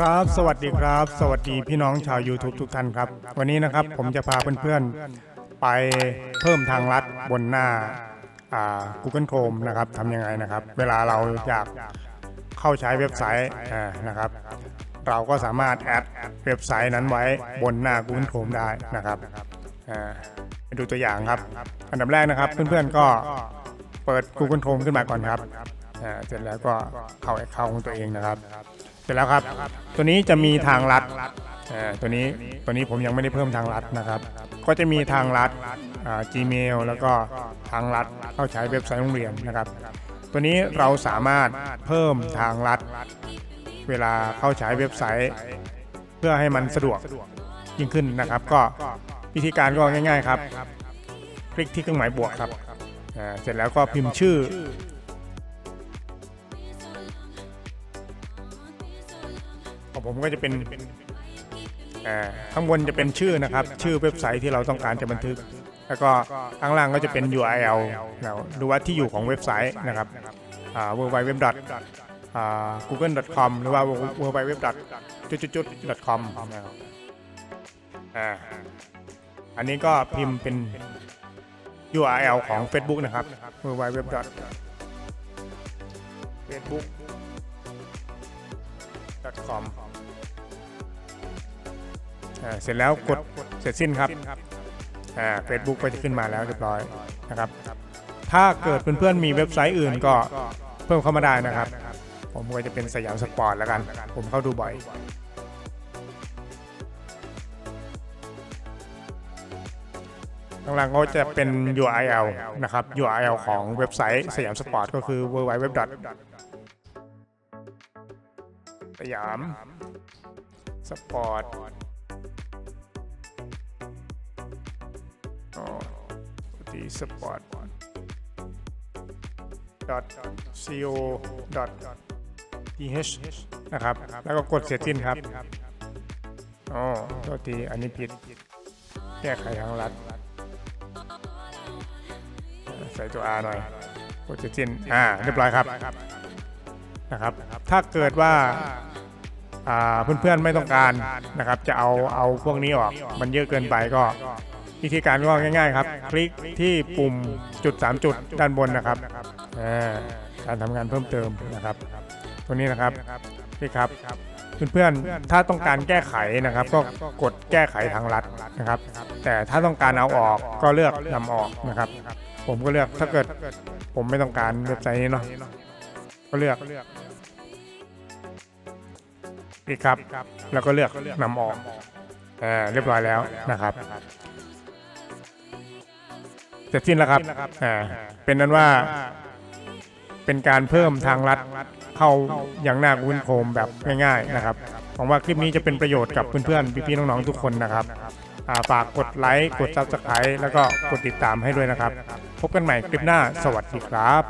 ครับ สวัสดีครับ สวัสดีพี่น้องชาว YouTube ทุกท่านครับ วันนี้นะครับผมจะพาเพื่อนๆ ไปเพิ่มทางลัดบนหน้า Google Chrome นะครับทำยังไงนะครับ เวลาเราอยากเข้าใช้เว็บไซต์นะครับ เราก็สามารถแอดเว็บไซต์นั้นไว้บนหน้า Google Chrome ได้นะครับอ่าไปดูตัวอย่างครับ อันดับแรกนะครับ เพื่อนๆก็เปิด Google Chrome ขึ้นมาก่อนครับเสร็จแล้วก็เข้าแอคเคาท์ของตัวเองนะครับ สร็จแล้วครับ ตัวนี้จะมีทางลัดอ่าตัวนี้ตัวนี้ผมยังไม่ได้เพิ่มทางลัดนะครับ ก็จะมีทางลัดอ่า Gmail แล้วก็ทางลัดเข้าใช้เว็บไซต์โรงเรียนนะครับ ตัวนี้เราสามารถเพิ่มทางลัด เวลาเข้าใช้เว็บไซต์ เพื่อให้มันสะดวกยิ่งขึ้นนะครับ ก็วิธีการก็ง่าย ๆ ครับ คลิกที่เครื่องหมายบวกครับเสร็จแล้วก็พิมพ์ชื่อ ของผมก็จะเป็นอ่าข้างบนจะเป็นชื่อนะครับ ชื่อเว็บไซต์ที่เราต้องการจะบันทึก แล้วก็ข้างล่างก็จะเป็น URL เราดูว่าที่อยู่ของเว็บไซต์นะครับอ่า www. อ่า google.com หรือว่า www. จุดๆๆ .com นะครับอ่าอันนี้ก็พิมพ์เป็น URL ของ Facebook นะครับ www. facebook com อ่าเสร็จแล้วกดเสร็จสิ้นครับอ่า Facebook ก็จะขึ้นมาแล้วเรียบร้อยนะครับถ้าเกิดเพื่อนๆมีเว็บไซต์อื่นก็เพิ่มเข้ามาได้นะครับ ผมก็จะเป็นสยามสปอร์ตแล้วกัน ผมเข้าดูบ่อยข้างล่างก็จะเป็น URL นะครับ URL ของเว็บไซต์สยามสปอร์ตก็คือ www. สยามสปอร์ต สปอร์ต co th นะครับ แล้วก็กดเสร็จสิ้นครับอ๋อโทษทีอันนี้ผิด แก้ไขทางลัด ใส่ตัว R หน่อย กดเสร็จสิ้น อ่า เรียบร้อยครับ นะครับ ถ้าเกิดว่าอ่าเพื่อนๆไม่ต้องการนะครับ จะเอาเอาพวกนี้ออก มันเยอะเกินไปก็ วิธีการก็ง่ายๆครับ คลิกที่ปุ่มจุด 3 จุดด้านบนนะครับการทำงานเพิ่มเติมนะครับ ตัวนี้นะครับนี่ครับเพื่อนๆ ถ้าต้องการแก้ไขนะครับ ก็กดแก้ไขทางลัดนะครับ แต่ถ้าต้องการเอาออกก็เลือกนำออกนะครับ ผมก็เลือกถ้าเกิดผมไม่ต้องการเว็บไซต์นี้เนาะก็เลือกอีกครับ แล้วก็เลือกนำออกอ่เรียบร้อยแล้วนะครับ เสร็จสิ้นแล้วครับอ่าเป็นนั้นว่าเป็นการเพิ่มทางลัดเข้าอย่างหน้า Google Chrome แบบง่ายๆนะครับหวังว่าคลิปนี้จะเป็นประโยชน์กับเพื่อนๆพี่ๆน้องๆทุกคนนะครับอ่าฝากกดไลค์กด Subscribe แล้วก็กดติดตามให้ด้วยนะครับ พบกันใหม่คลิปหน้า สวัสดีครับ